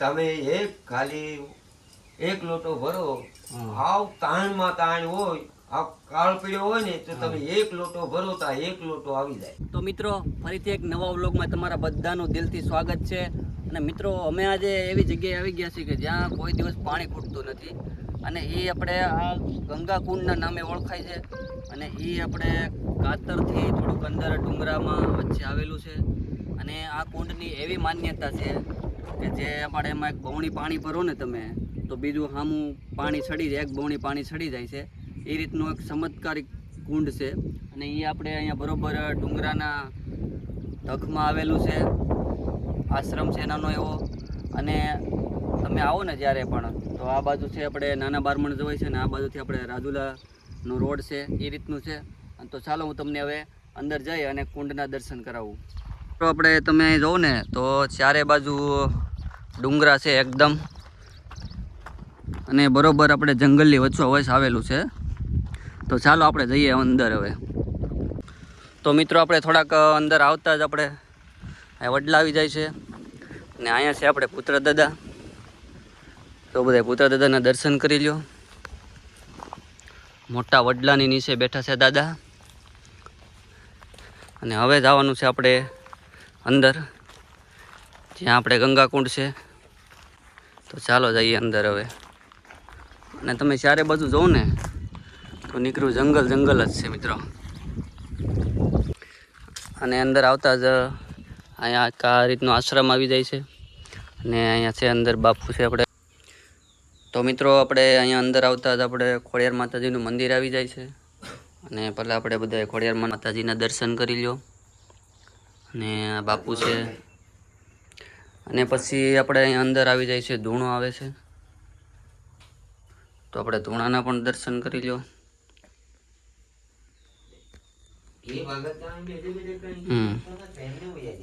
તમે એક ખાલી એક લોટો ભરો. હાવ તાણમાં તાણ હોય આ કાળ પીળો હોય ને તો તમે એક લોટો ભરો તો એક લોટો આવી જાય. તો મિત્રો ફરીથી એક નવા વ્લોગમાં તમારા બધાનું દિલથી સ્વાગત છે. અને મિત્રો અમે આજે એવી જગ્યાએ આવી ગયા છીએ કે જ્યાં કોઈ દિવસ પાણી ખૂટતું નથી. અને એ આપણે આ ગંગા કુંડના નામે ઓળખાય છે. અને એ આપણે કાતરથી થોડુંક અંદર ડુંગરામાં વચ્ચે આવેલું છે. અને આ કુંડની એવી માન્યતા છે કે જે આપણે એમાં એક બવણી પાણી ભરો ને તમે, તો બીજું સામું પાણી છડી જાય, એક બવણી પાણી છડી જાય છે. એ રીતનું એક ચમત્કારિક કુંડ છે. અને એ આપણે અહીંયા બરોબર ડુંગરાના ધખમાં આવેલું છે. આશ્રમ છે નાનો એવો. અને તમે આવો ને જ્યારે પણ, તો આ બાજુ છે આપણે નાના બારમણ જવાય છે ને આ બાજુથી આપણે રાજુલાનો રોડ છે, એ રીતનું છે. અને તો ચાલો હું તમને હવે અંદર જઈ અને કુંડના દર્શન કરાવું. તો આપણે તમે જોવો ને, તો ચારે બાજુ ડુંગરા છે એકદમ. અને બરોબર આપણે જંગલની વચ્ચો વચ આવેલું છે. તો ચાલો આપણે જઈએ અંદર હવે. તો મિત્રો આપણે થોડાક અંદર આવતા જ આપણે વડલા આવી જાય છે. ને અહીંયા છે આપણે પુત્ર દાદા. તો બધા પુત્ર દાદાના દર્શન કરી લ્યો. મોટા વડલાની નીચે બેઠા છે દાદા. અને હવે જવાનું છે આપણે અંદર. જ્યાં આપણે ગંગાકુંડ છે. તો ચાલો જઈએ અંદર હવે. અને તમે ચારે બાજુ જોવો ને, તો નીકળ્યું જંગલ જંગલ જ છે મિત્રો. અને અંદર આવતા જ અહીંયા આ રીતનો આશ્રમ આવી જાય છે. અને અહીંયા છે અંદર બાપુ છે આપણે. તો મિત્રો આપણે અહીંયા અંદર આવતા જ આપણે ખોડિયાર માતાજીનું મંદિર આવી જાય છે. અને પહેલાં આપણે બધા ખોડિયાર માતાજીના દર્શન કરી લ્યો. અને આ બાપુ છે. અને પછી આપણે અહીંયા અંદર આવી જાય છે ધૂણો આવે છે. તો આપણે ધૂણાના પણ દર્શન કરી લો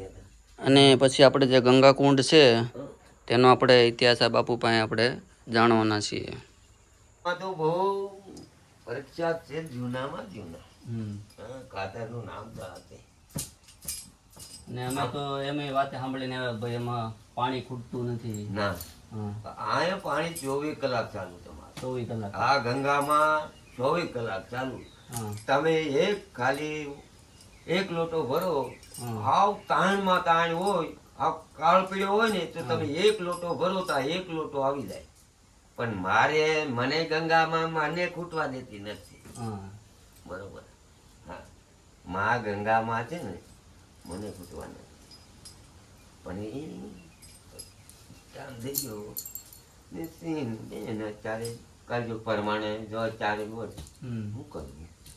હતા. અને પછી આપણે જે ગંગાકુંડ છે તેનો આપણે ઇતિહાસ આ બાપુ પાસે આપણે જાણવાના છીએ. તો બહુ પ્રખ્યાત છે જૂનામાં જૂના. કાતરનું નામ તો આ છે. ને અમે તો એમ વાત સાંભળીને ભાઈ એમાં પાણી ખૂટતું નથી. ના. અહીંયા પાણી ચોવીસ કલાક ચાલુ તમારે. ચોવીસ કલાક. આ ગંગામાં ચોવીસ કલાક ચાલુ. તમે એક ખાલી એક લોટો ભરો. હાવ તાણમાં તાણ હોય આ કાળ પીળો હોય ને તો તમે એક લોટો ભરો તો એક લોટો આવી જાય. પણ મારે મને ગંગામાં મને ખૂટવા દેતી નથી. બરોબર. હા. મા ગંગામાં છે ને મને ખૂટવા નથી પણ એ કામ થઈ ગયો. ને સિંહ એને ચારે કરજો પ્રમાણે જો ચારે બોલ. હમ. કરું?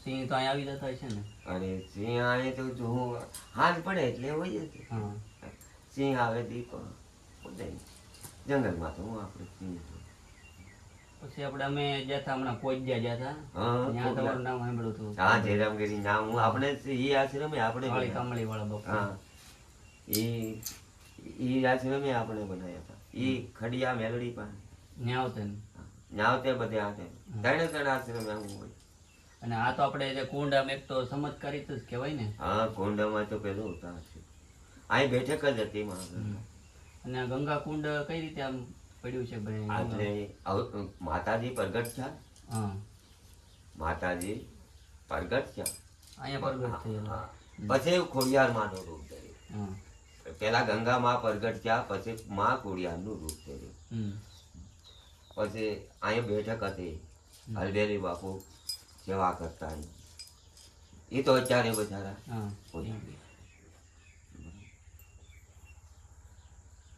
સિંહ તો અહીંયા આવી જતા છે ને? અને સિંહ આવે તો જો હાથ પડે એટલે હોય જ હા. સિંહ આવે દીપ જંગલમાં તો હું આપણે સિંહ. પછી આપણે અમે ગયા હમણાં પોજ્યા ગયા ત્યાં તમારું નામ સાંભળ્યું હતું. હા જયરામગીરી નામ. હું આપણે ઈ આશ્રમે આપણે કાળી વાળા બાપુ. હા. ઈ ઈ આશ્રમે આપણે બનાવ્યા હતા. ઈ ખડિયા મેલડી પાસે. ત્યાં આવતા બધે હાથે ત્રણે ત્રણ આશ્રમે આવું હોય. અને આ તો આપણે જે કુંડ આમ એક તો ચમત્કારી જ કહેવાય ને. હા કોંડામાં તો પેલું ઉતાર છે. અહીં બેઠક જ હતી અને ગંગા કુંડ કઈ રીતે આમ પડ્યું છે ભાઈ? માતાજી પ્રગટ થયા? હા. માતાજી પ્રગટ થયા? અહીંયા પ્રગટ થયેલા. પછી ખોડિયાર માનો રૂપ ધર્યું. પેલા ગંગા માં પ્રગટ થયા પછી માં ખોડિયાર નું રૂપ ધર્યું. પછી અહીંયા બેઠક હતી હલબેરી બાપુ સેવા કરતા એ તો અત્યારે હોય.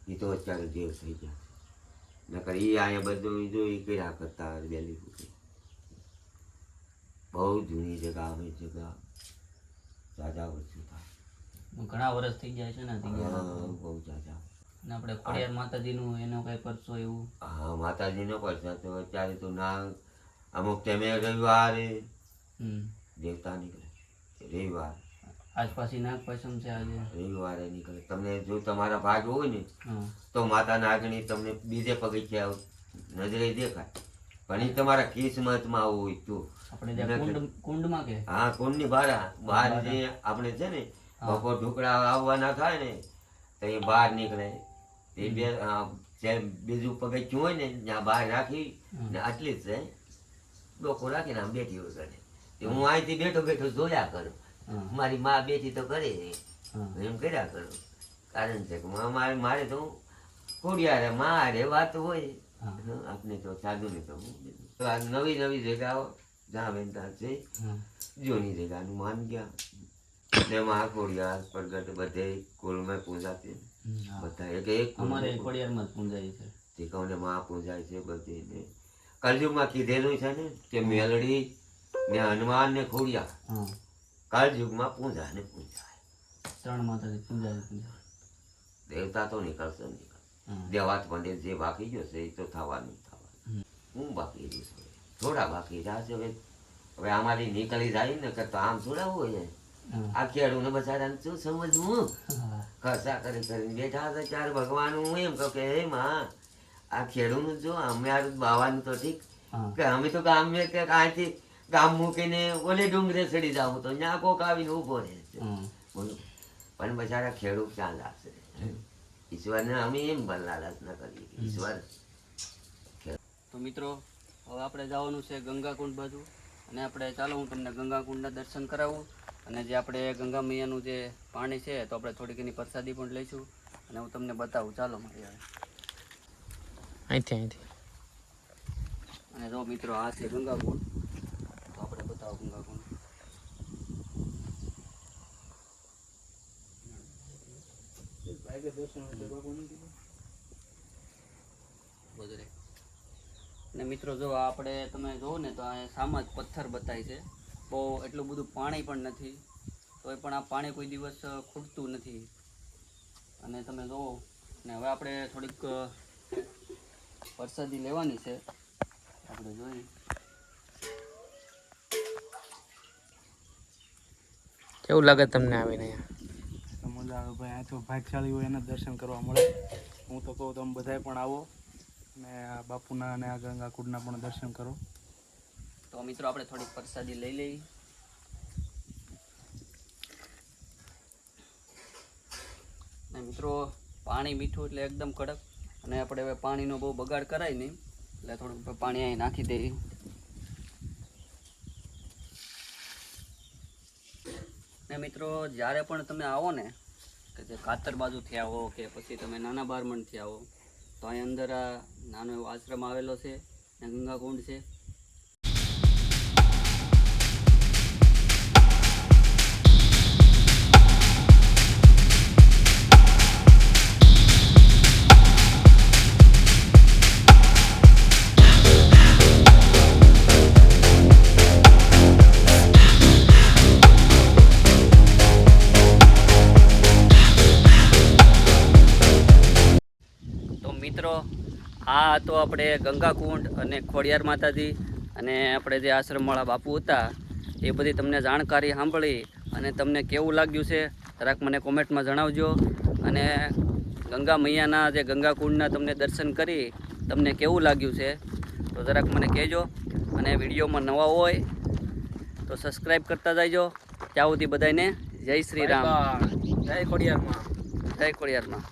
એ તો અત્યારે દેવ થઈ ગયા. નકર એ અહીંયા બધું જો એ કર્યા કરતા હલબેલી બાપુ. બહુ જૂની જગા અમે જગા. જાજા વર્ષો થાય. ઘણા વર્ષ થઈ જાય છે ને બહુ જાજા. આપણે ખોડિયાર માતાજીનું એનો કઈ પરસો એવું? હા માતાજીનો પરસો તો અત્યારે તો ના અમુક ટાઈમે રવિવારે હમ. દેવતા નીકળે. રવિવાર. આસપાસી નાગ પંચમ છે આજે. રવિવારે નીકળે. તમને જો તમારા ભાગ હોય ને તો માતા નાગણી તમને બીજે પગથિયા નજરે દેખાય. પણ એ તમારા કિસ્મતમાં હોય તો. આપણે કુંડમાં કે? હા કુંડની બહાર બહાર જે આપણે છે ને બપોર ઢોકળા આવવાના થાય ને તો એ બહાર નીકળે. એ બે જે બીજું પગથિયું હોય ને ત્યાં બહાર રાખી ને આટલી જ છે ડોકો રાખીને આમ બેઠી હોય કરે હું અહીંથી બેઠો બેઠો જોયા કરું. મારી માં બેઠી તો કરે. એમ કર્યા કરું. કારણ છે કે મારે મારે તો ખોડિયારે મારે વાત હોય. આપણે તો સાધુ ને તો. તો આ નવી નવી જગાઓ જ્યાં વેંતા છે જૂની જગાનું માન ગયા. તેમાં કોડિયાર પ્રગટ બધે કુલમાં પૂજાતી. બધા એક એક અમારે કોડિયારમાં પૂજાય છે. તીકવને માં પૂજાય છે બધી ને. કલયુગમાં કીધેલું છે ને કે મેલડી ને હનુમાન ને ખોડિયાર હા કલયુગમાં પૂજા ને પૂજાય. ત્રણ માતાજી પૂંજાય. દેવતા તો નીકળશે નીકળ દેવાત પંડિત જે બાકી ગયો છે એ તો થવાનું થવાનું. હું બાકી હવે. થોડા બાકી રહ્યા છે હવે. હવે અમારી નીકળી જાય ને કે તો આમ થોડા હોય. આ ખેડૂને બચારાને શું સમજવું. ખસા કરી કરીને બેઠા હતા ચાર ભગવાન. હું એમ કહું કે હે માં આ ખેડૂનું જો અમે આ બાવાનું તો ઠીક કે અમે તો ગામ કે અહીંથી ગામ મૂકીને ઓલે ડુંગરે ચડી જાવ તો. ત્યાં કોક આવીને ઊભો રહે છે. બોલો. પણ બચારા ખેડૂત ક્યાં લાગશે ઈશ્વરને અમે એમ બલાલચ ન કરીએ ઈશ્વર તો મિત્રો હવે આપણે જવાનું છે ગંગાકુંડ બાજુ. અને આપણે ચાલો હું તમને ગંગાકુંડના દર્શન કરાવું. અને જે આપણે ગંગા મૈયાનું જે પાણી છે તો આપણે થોડીક એની પ્રસાદી પણ લઈશું. અને હું તમને બતાવું. ચાલો મારી હવે અહીંથી અહીંથી. અને જો મિત્રો આ છે ગંગાકુંડ. બતાવો ગંગાકુંડ મિત્રો જો આપણે તમે જોવો ને તો આ સામા જ પથ્થર બતાય છે. બહુ એટલું બધું પાણી પણ નથી. તોય પણ આ પાણી કોઈ દિવસ ખૂટતું નથી. અને તમે જોવો. ને હવે આપણે થોડીક વરસાદી લેવાની છે. આપણે જોઈએ. કેવું લાગે તમને આવીને અહીંયા? મજા આવે ભાઈ. આ તો ભાગશાળી હોય એના દર્શન કરવા મળે. હું તો કહું તમે બધાય પણ આવો અને આ બાપુના અને આ ગંગાકુડના પણ દર્શન કરો. તો મિત્રો આપણે થોડીક પ્રસાદી લઈ લઈએ. ને મિત્રો પાણી મીઠું એટલે એકદમ કડક. અને આપણે હવે પાણીનો બહુ બગાડ કરાય નહીં. એટલે થોડુંક પાણી અહીં નાખી દઈએ. ને મિત્રો, જ્યારે પણ તમે આવો ને, કે જે કાતર બાજુથી આવો કે પછી તમે નાના બારમણથી આવો તો અહીં અંદર આ નાનો એવો આશ્રમ આવેલો છે ગંગાકુંડ છે. આ તો આપણે ગંગાકુંડ અને ખોડિયાર માતાજી અને આપણે જે આશ્રમવાળા બાપુ હતા એ બધી તમને જાણકારી સાંભળી અને તમને કેવું લાગ્યું છે જરાક મને કોમેન્ટમાં જણાવજો. અને ગંગા મૈયાના જે ગંગાકુંડના તમને દર્શન કરી તમને કેવું લાગ્યું છે તો જરાક મને કહેજો. અને વિડીયોમાં નવા હોય તો સબસ્ક્રાઈબ કરતા જાયજો. ત્યાં સુધી બધાને જય શ્રી રામ. જય ખોડિયારમાં. જય ખોડિયારમાં.